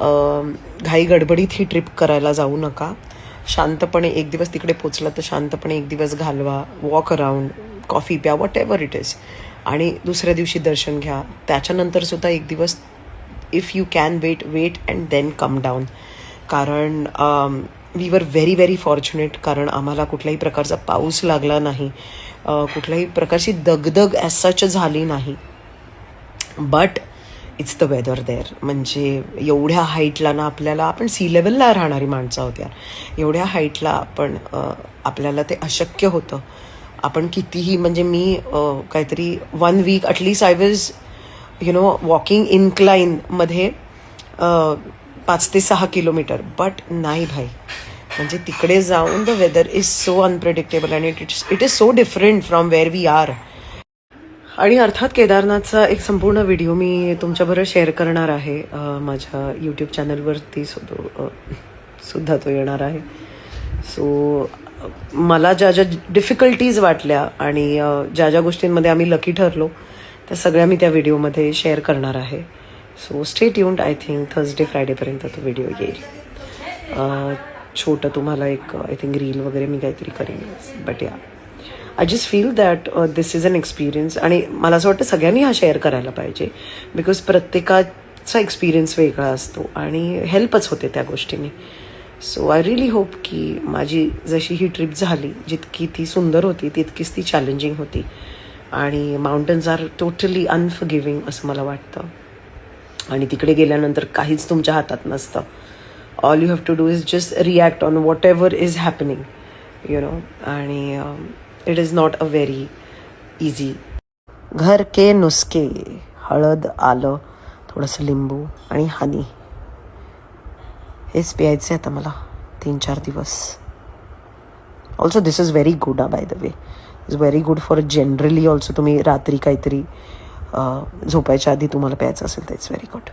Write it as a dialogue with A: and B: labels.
A: घाई गडबडीत ही ट्रिप करायला जाऊ नका. शांतपणे एक दिवस तिकडे पोचला तर शांतपणे एक दिवस घालवा. वॉक अराउंड कॉफी प्या वॉट एव्हर इट इज आणि दुसऱ्या दिवशी दर्शन घ्या. त्याच्यानंतर सुद्धा एक दिवस if you can wait wait and then come down कारण we were very very fortunate कारण आम्हाला कुठल्याही प्रकारचा पाऊस लागला नाही. कुठल्याही प्रकारची दगदग ॲज सच झाली नाही. But it's the weather there म्हणजे एवढ्या हाईटला ना आपल्याला आपण सी लेवलला राहणारी माणसं आहोत यार. एवढ्या हाईटला आपण आपल्याला ते अशक्य होतं. आपण कितीही म्हणजे मी काहीतरी one week at least I was you know walking इन्क्लाईनमध्ये पाच ते सहा किलोमीटर बट नाही भाई. म्हणजे तिकडे जाऊन the weather is so unpredictable आणि it it's it is so different from where we are आणि अर्थात केदारनाथचा एक संपूर्ण व्हिडिओ मी तुमच्याबरोबर शेअर करणार आहे. माझ्या यूट्यूब चॅनलवरती सुद्धा सुद्धा तो येणार आहे. सो मला ज्या ज्या डिफिकल्टीज वाटल्या आणि ज्या ज्या गोष्टींमध्ये आम्ही लकी ठरलो त्या सगळ्या मी त्या व्हिडिओमध्ये शेअर करणार आहे. So stay tuned I think Thursday फ्रायडेपर्यंत तो व्हिडिओ येईल. छोटं तुम्हाला एक आय थिंक रील वगैरे मी काहीतरी करेन. But yeah I just feel that this is an experience आणि मला असं वाटतं सगळ्यांनी हा शेअर करायला पाहिजे. बिकॉज प्रत्येकाचा एक्सपिरियन्स वेगळा असतो आणि हेल्पच होते त्या गोष्टीने. सो आय रिली होप की माझी जशी ही ट्रिप झाली जितकी ती सुंदर होती तितकीच ती चॅलेंजिंग होती. आणि माउंटन्स आर टोटली अनफगिविंग असं मला वाटतं. आणि तिकडे गेल्यानंतर काहीच तुमच्या हातात नसतं. All you have to do is just react on whatever is happening you know आणि um, it is not a very easy घर के नुस्खे हळद आलं थोडंसं लिंबू आणि हनी हेच प्यायचं आहे आता मला तीन चार दिवस also this is very good by the way is very good for generally also तुम्ही रात्री काहीतरी झोपायच्या आधी तुम्हाला प्यायचं असेल तर इट्स व्हेरी गुड